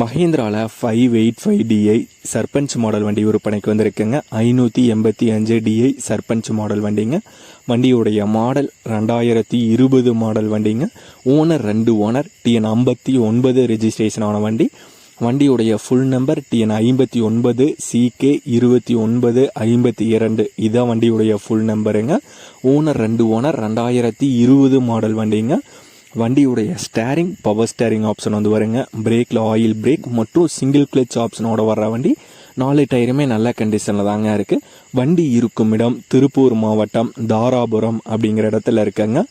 மஹேந்திராவில் five eight five DI Sarpanch model வண்டி விற்பனைக்கு வந்திருக்குங்க. ஐநூற்றி எண்பத்தி அஞ்சு டிஐ சர்பஞ்ச் மாடல் வண்டிங்க. வண்டியுடைய மாடல் ரெண்டாயிரத்தி இருபது மாடல் வண்டிங்க. ஓனர் ரெண்டு ஓனர் டிஎன் ஐம்பத்தி ஒன்பது ரெஜிஸ்ட்ரேஷன் ஆன வண்டி. வண்டியுடைய ஃபுல் நம்பர் டிஎன் ஐம்பத்தி ஒன்பது சிகே இருபத்தி ஒன்பது ஐம்பத்தி இரண்டு. இதான் வண்டியுடைய ஃபுல் நம்பருங்க ஓனர் ரெண்டு ஓனர் ரெண்டாயிரத்தி இருபது மாடல் வண்டிங்க. வண்டியுடைய ஸ்டேரிங் பவர் ஸ்டேரிங் ஆப்ஷன் வந்து வருங்க பிரேக்கில் ஆயில் பிரேக் மற்றும் சிங்கிள் கிளச் ஆப்ஷனோட வர்ற வண்டி. நாலு டயருமே நல்ல கண்டிஷனில் தாங்க இருக்குது வண்டி இருக்கும் இடம் திருப்பூர் மாவட்டம் தாராபுரம் அப்படிங்கிற இடத்துல இருக்குங்க.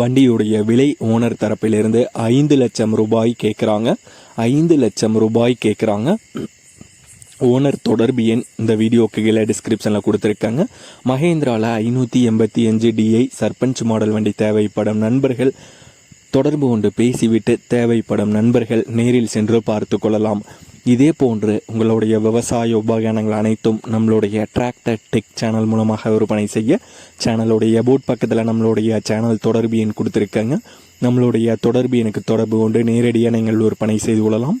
வண்டியுடைய விலை ஓனர் தரப்பிலிருந்து ஐந்து லட்சம் ரூபாய் கேட்குறாங்க ஐந்து லட்சம் ரூபாய் கேட்குறாங்க ஓனர் தொடர்பு எண் இந்த வீடியோக்கு கீழே டிஸ்கிரிப்ஷனில் கொடுத்துருக்காங்க. மகேந்திராவில் ஐநூற்றி எண்பத்தி அஞ்சு டிஐ சர்பஞ்ச் மாடல் வண்டி தேவைப்படும் நண்பர்கள் தொடர்பு கொண்டு பேசிவிட்டு தேவைப்படும் நண்பர்கள் நேரில் சென்று பார்த்து கொள்ளலாம். இதே போன்று உங்களுடைய விவசாய உபகரணங்கள் அனைத்தும் நம்மளுடைய டிராக்டர் டெக் சேனல் மூலமாக விற்பனை செய்ய சேனலுடைய போட் பக்கத்தில் நம்மளுடைய சேனல் தொடர்பு எண் கொடுத்துருக்காங்க. நம்மளுடைய தொடர்பு எனக்கு தொடர்பு கொண்டு நேரடியாக நீங்கள் விற்பனை செய்து கொள்ளலாம்.